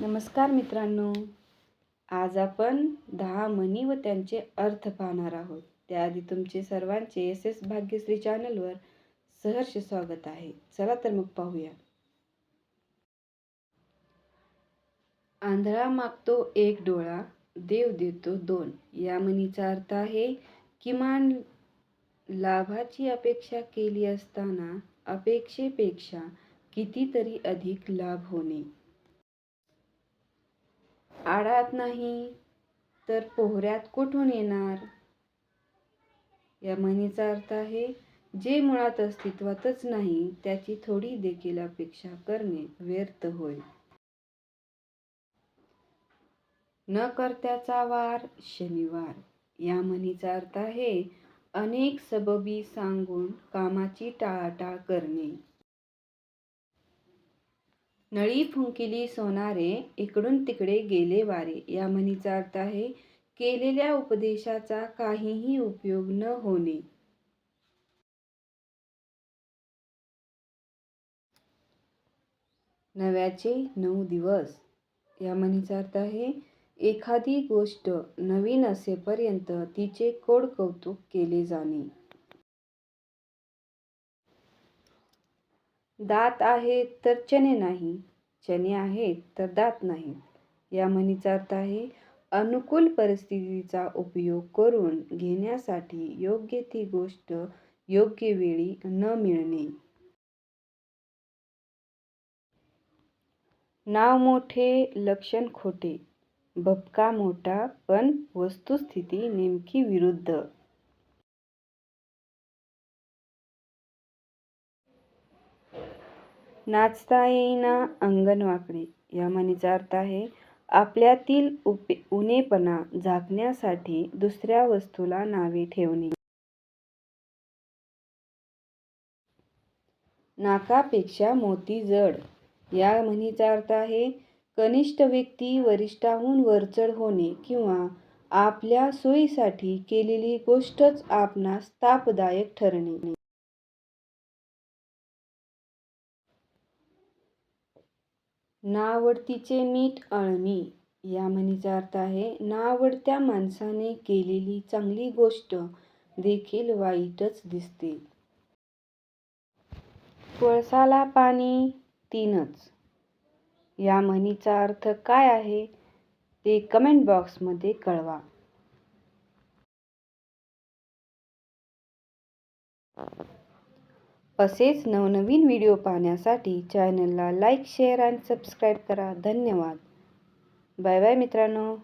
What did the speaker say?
नमस्कार मित्रांनो. आज आपण दहा म्हणी व त्यांचे अर्थ पाहणार आहोत. त्याआधी तुमचे सर्वांचे एस एस भाग्यश्री चॅनलवर सहर्ष स्वागत आहे. चला तर मग पाहूया. आंधळा मागतो एक डोळा देव देतो दोन. या म्हणीचा अर्थ आहे किमान लाभाची अपेक्षा केली असताना अपेक्षेपेक्षा कितीतरी अधिक लाभ होणे. आळात नाही तर पोहऱ्यात कुठून येणार? या म्हणीचा अर्थ आहे जे मुळात अस्तित्वातच नाही त्याची थोडी देखील अपेक्षा करणे व्यर्थ होय. न करत्याचा वार शनिवार. या म्हणीचा अर्थ आहे अनेक सबबी सांगून कामाची टाळाटाळ करणे. नळी फुंकिली सोनारे इकडून तिकडे गेले वारे. या म्हणीचा अर्थ आहे केलेल्या उपदेशाचा काहीही उपयोग न होणे. नव्याचे नऊ दिवस. या म्हणीचा अर्थ आहे एखादी गोष्ट नवीन असेपर्यंत तिचे कोड कौतुक केले जाणे. दात आहेत तर चणे नाही चणे आहेत तर दात नाहीत. या म्हणीचा अर्थ आहे अनुकूल परिस्थितीचा उपयोग करून घेण्यासाठी योग्य ती गोष्ट योग्य वेळी न मिळणे. नाव मोठे लक्षण खोटे भपका मोठा पण वस्तुस्थिती नेमकी विरुद्ध. नाचता येईना अंगण वाकडे या म्हणीचा अर्थ आहे आपल्यातील उपे उणेपणा झाकण्यासाठी दुसऱ्या वस्तूला नावे ठेवणे. नाकापेक्षा मोती जड. या म्हणीचा अर्थ आहे कनिष्ठ व्यक्ती वरिष्ठाहून वरचढ होणे किंवा आपल्या सोयीसाठी केलेली गोष्टच आपणास तापदायक ठरणे. नावडतीचे मीठ अळणी या म्हणीचा अर्थ आहे नावडत्या माणसाने केलेली चांगली गोष्ट देखील वाईटच दिसते. कोळसाला पाणी तीनच. या म्हणीचा अर्थ काय आहे ते कमेंट बॉक्समध्ये कळवा. असेच नवनवीन व्हिडिओ पाहण्यासाठी चॅनलला लाईक शेअर आणि सबस्क्राईब करा. धन्यवाद. बाय बाय मित्रांनो.